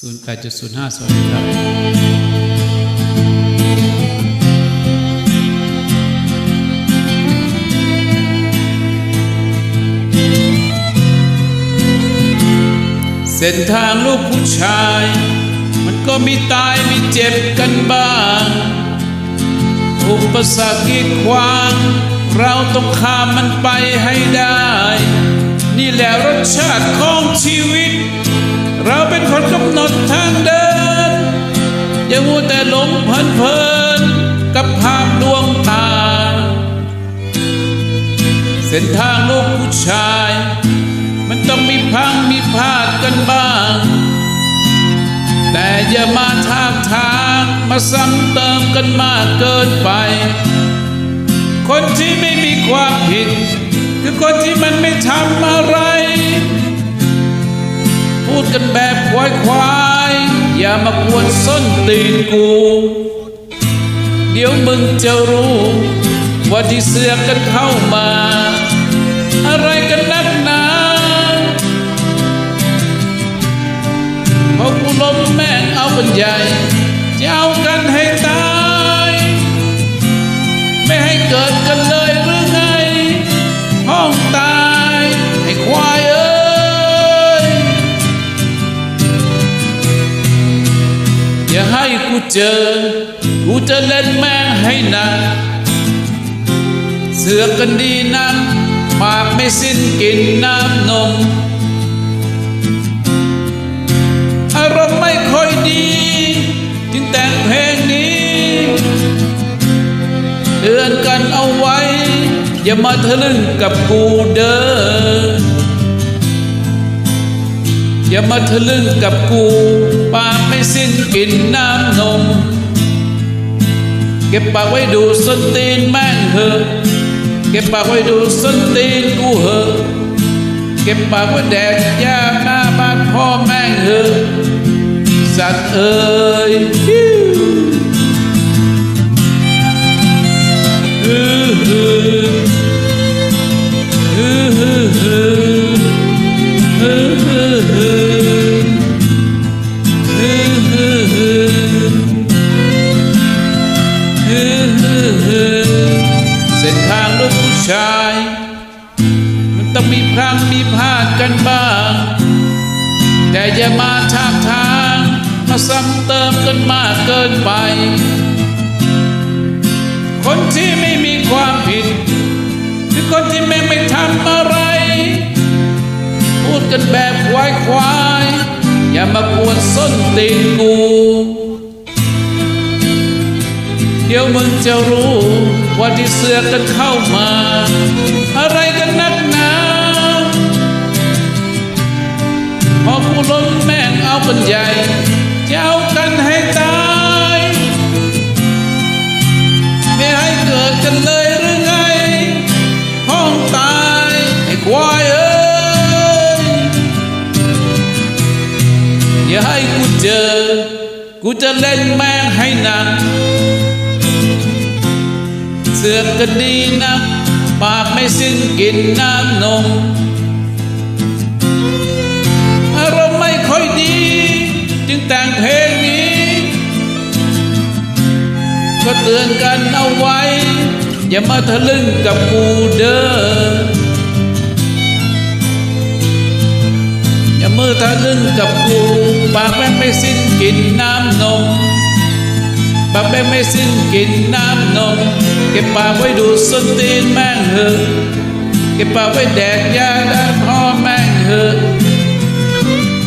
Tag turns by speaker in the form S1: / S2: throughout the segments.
S1: 08.05 สวัสดีครับเส้นทางลูกผู้ชาย มันก็มีตายมีเจ็บกันบ้าง อุปสรรคกีดขวาง เราต้องข้ามมันไปให้ได้ นี่แหละรสชาติของชีวิต เราเป็นคนกำ แต่หลงเพลินเพลินกับภาพลวงตา เส้นทางลูกผู้ชาย มันต้องมีพังมีพลาดกันบ้าง แต่อย่ามาทางทางมาซ้ำเติมกันมากเกินไป คนที่ไม่มีความผิด คือคนที่มันไม่ทำอะไร พูดกันแบบควายควาย อย่ามากวนส้นตีนกู เดี๋ยวมึงจะรู้ ว่าที่เสือกกันเข้ามา อะไรกันนักหนาพอกูล้มแม่งเอาเป็นใหญ่จะเอากันให้ตาย ไม่ให้เกิดกันเลย เจอ กูจะเล่นแม่งให้หนักเสือกกันดีนักปากไม่สิ้นกินน้ำนม อารมณ์ไม่ค่อยดี จึงแต่งเพลงนี้เตือนกันเอาไว้ อย่ามาทะลึ่งกับกูเด้ออย่ามาทะลึ่งกับกูปากไม่สิ้นกินน้ำ เก็บปากไว้ดูส้นตีนแม่งเหอะเก็บปากไว้ดูส้นตีนกูเหอะเก็บปากไว้แดกยาหน้าบ้านพ่อแม่งเหอะสัตว์เอ้ยฮิ้วฮือฮือฮือฮือฮือ ชาย มันต้องมีพลังมีพลาดกันบ้าง แต่อย่ามาทางทางมาซ้ำเติมกันมากเกินไป คนที่ไม่มีความผิด คือคนที่ไม่ไม่ทำอะไร พูดกันแบบควายควาย อย่ามากวนส้นตีนกู เดี๋ยวมึงจะรู้ว่าที่เสือกกันเข้ามา อะไรกันนักหนาพอกูล้มแม่งเอากันใหญ่จะเอากันให้ตายไม่ให้เกิดกันเลยหรือไงห้องตายไอ้ควายเอ้ยอย่าให้กูเจอ กูจะเล่นแม่งให้หนัก เสือกก็ดีนักปากไม่สิ้นกินน้ำนมอารมณ์ไม่ค่อยดี จึงแต่งเพลงนี้ ก็เตือนกันเอาไว้ อย่ามาทะลึ่งกับกูเด้ออย่ามือทะลึ่งกับกู ปากแม่ไม่สิ้นกินน้ำนม ปากแม่งไม่สิ้นกินน้ำนม เก็บปากไว้ดูส้นตีนแม่งเหอะเก็บปากไว้แดกยาด้านพ่อแม่งเหอะ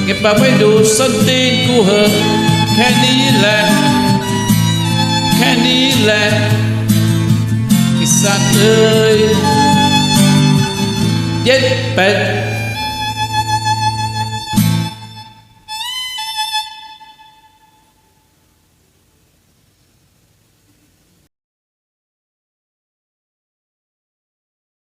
S1: เก็บปากไว้ดูส้นตีนกูเหอะแค่นี้แหละ แค่นี้แหละไอ้สัตว์เอ้ยเย็ดเป็ด